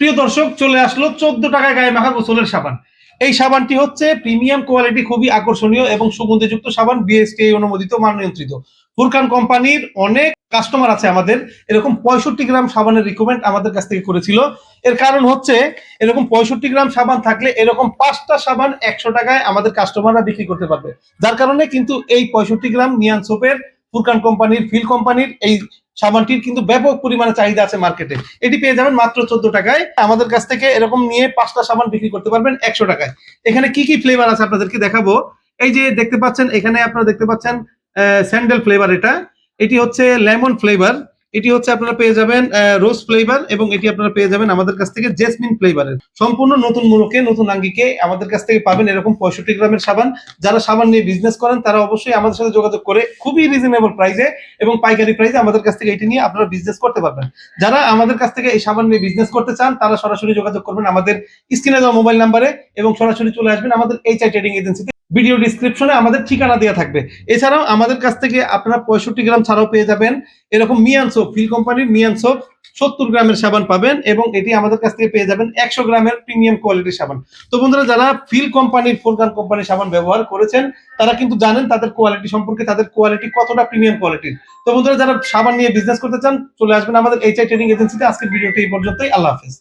প্রিয় দর্শক, চলে আসলো চোদ্দ টাকায় গায়ে মাখা গোসলের সাবান। এই সাবানটি হচ্ছে প্রিমিয়াম কোয়ালিটি, খুবই আকর্ষণীয় এবং সুগন্ধিযুক্ত সাবান বিএসটি অনুমোদিত মান নিয়ন্ত্রিত ফুরকান কোম্পানির অনেক কাস্টমার আছে আমাদের। এরকম পঁয়ষট্টি গ্রাম সাবানের রিকমেন্ড আমাদের কাছ থেকে করেছিল। এর কারণ হচ্ছে, এরকম পঁয়ষট্টি গ্রাম সাবান থাকলে এরকম পাঁচটা সাবান একশো টাকায় আমাদের কাস্টমাররা বিক্রি করতে পারবে। যার কারণে কিন্তু এই পঁয়ষট্টি গ্রাম নিয়ান সোপের ফুরকান কোম্পানির, ফিল কোম্পানির এই সাবানটির কিন্তু ব্যাপক পরিমাণে চাহিদা আছে মার্কেটে এটি পেয়ে যাবেন মাত্র চোদ্দ টাকায়। আমাদের কাছ থেকে এরকম নিয়ে পাঁচটা সাবান বিক্রি করতে পারবেন একশো টাকায়। এখানে কি কি ফ্লেভার আছে আপনাদেরকে দেখাবো? এই যে দেখতে পাচ্ছেন, এখানে আপনারা দেখতে পাচ্ছেন স্যান্ডেল ফ্লেভার এটা। এটি হচ্ছে লেমন ফ্লেভার এটি হচ্ছে আপনারা পেয়ে যাবেন রোজ ফ্লেভার এবং এটি আপনারা পেয়ে যাবেন আমাদের কাছ থেকে জেসমিন ফ্লেভারের সম্পূর্ণ নতুন মুলুকে নতুন আঙ্গিকে আমাদের কাছ থেকে পাবেন এরকম পঁয়ষট্টি গ্রামের সাবান। যারা সাবান নিয়ে বিজনেস করেন, তারা অবশ্যই আমাদের সাথে যোগাযোগ করে খুবই রিজনেবল প্রাইসে এবং পাইকারি প্রাইসে আমাদের কাছ থেকে এটি নিয়ে আপনারা বিজনেস করতে পারবেন। যারা আমাদের কাছ থেকে এই সাবান নিয়ে বিজনেস করতে চান, তারা সরাসরি যোগাযোগ করবেন আমাদের স্ক্রিনে দেওয়া মোবাইল নাম্বারে এবং সরাসরি চলে আসবেন আমাদের এইচআই ট্রেডিং এজেন্সিতে ভিডিও ডিসক্রিপশনে আমাদের ঠিকানা দেওয়া থাকবে। এছাড়াও আমাদের কাছ থেকে আপনারা পঁয়ষট্টি গ্রাম ছাড়াও পেয়ে যাবেন। এরকম মিয়ান সোপ ফিল কোম্পানির মিয়ান সোপ সত্তর গ্রামের সাবান পাবেন এবং এটি আমাদের কাছ থেকে পেয়ে যাবেন একশো গ্রামের প্রিমিয়াম কোয়ালিটির সাবান। তো বন্ধুরা, যারা ফিল কোম্পানির ফোরগান কোম্পানির সাবান ব্যবহার করেছেন, তারা কিন্তু জানেন তাদের কোয়ালিটি সম্পর্কে তাদের কোয়ালিটি কতটা প্রিমিয়াম কোয়ালিটির তো বন্ধুরা, যারা সাবান নিয়ে বিজনেস করতে চান, চলে আসবেন আমাদের এইচআই ট্রেডিং এজেন্সিতে আজকের ভিডিওটি এই পর্যন্তই। আল্লাহ হাফেজ।